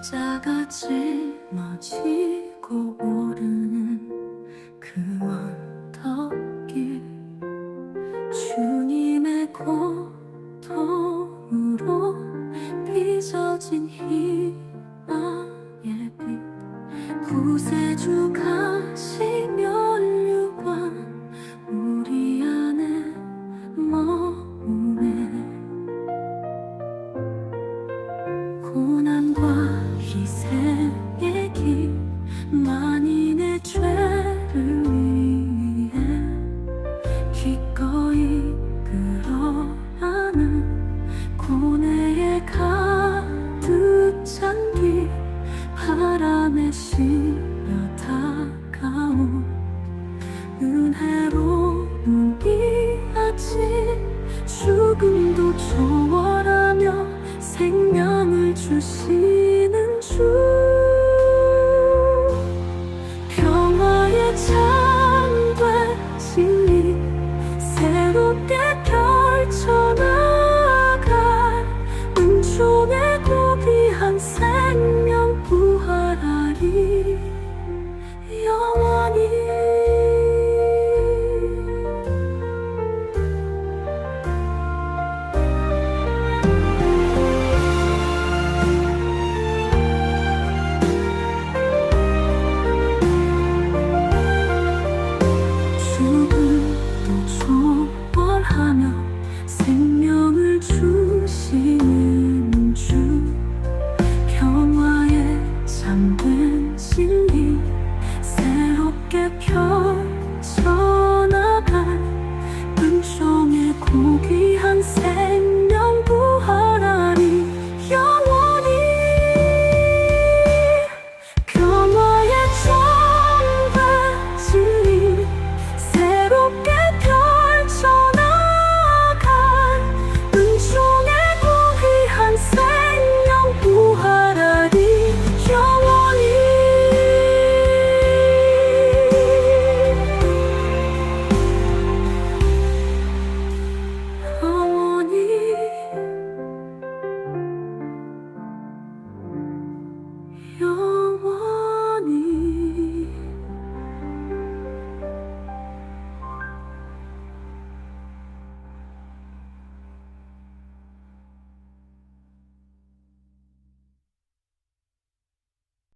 십자가 짊어지고 오르는 그 언덕길 주님의 고통으로 빚어진 희망의 빛. 구세주 가시면류관 우리 안에 머무네. 고난과 희생의 길 만인의 죄를 위해 기꺼이 끌어안은 고뇌에 가득 잠긴 바람에 실려 다가온 은혜로운 이 아침 죽음도 초월하며 생명을 주시